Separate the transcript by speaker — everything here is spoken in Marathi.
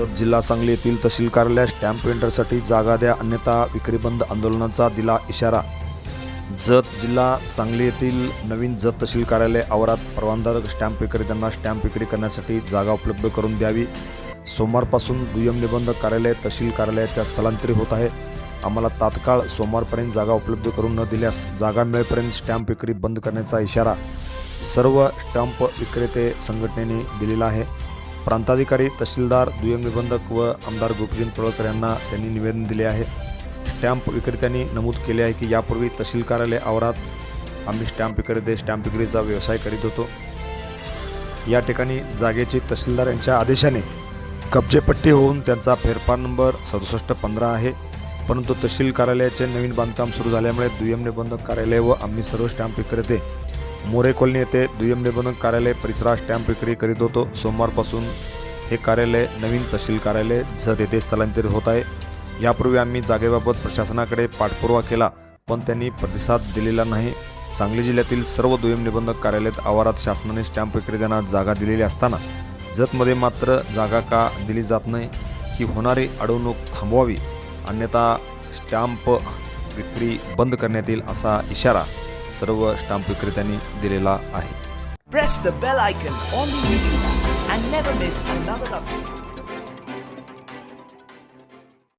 Speaker 1: तर जिल्हा सांगली येथील तहसील कार्यालयात स्टॅम्प पेंटरसाठी जागा द्या अन्यथा विक्रीबंद आंदोलनाचा दिला इशारा. जत जिल्हा सांगली येथील नवीन जत तहसील कार्यालय आवारात परवानधारक स्टॅम्प विक्रेत्यांना स्टॅम्प विक्री करण्यासाठी जागा उपलब्ध करून द्यावी. सोमवारपासून दुय्यम निबंधक कार्यालय तहसील कार्यालयात स्थलांतरित होत आहे. आम्हाला तात्काळ सोमवारपर्यंत जागा उपलब्ध करून न दिल्यास जागा मिळेपर्यंत स्टॅम्प विक्री बंद करण्याचा इशारा सर्व स्टॅम्प विक्रेते संघटनेने दिलेला आहे. प्रांताधिकारी तहसीलदार दुय्यम निबंधक व आमदार गोपीचंद पळकर यांना त्यांनी निवेदन दिले आहे. स्टॅम्प विक्रेत्यांनी नमूद केले आहे की यापूर्वी तहसील कार्यालय आवारात आम्ही स्टॅम्प विक्रेते स्टॅम्प विक्रीचा व्यवसाय करीत होतो. या ठिकाणी जागेची तहसीलदार यांच्या आदेशाने कब्जेपट्टी होऊन त्यांचा फेरफार नंबर सदुसष्ट पंधरा आहे. परंतु तहसील कार्यालयाचे नवीन बांधकाम सुरू झाल्यामुळे दुय्यम निबंधक कार्यालय व आम्ही सर्व स्टॅम्प विक्रेते मोरे कॉलनी येथे दुय्यम निबंधक कार्यालय परिसरात स्टॅम्प विक्री करीत होतो. सोमवारपासून हे कार्यालय नवीन तहसील कार्यालय जत येथे स्थलांतरित होत आहे. यापूर्वी आम्ही जागेबाबत प्रशासनाकडे पाठपुरावा केला पण त्यांनी प्रतिसाद दिलेला नाही. सांगली जिल्ह्यातील सर्व दुय्यम निबंधक कार्यालयात आवारात शासनाने स्टॅम्प विक्रेत्यांना जागा दिलेली असताना जतमध्ये मात्र जागा का दिली जात नाही ही होणारी अडवणूक थांबवावी अन्यथा स्टॅम्प विक्री बंद करण्यात येईल असा इशारा सर्व स्टॅम्प विक्रेत्यांनी दिलेला आहे.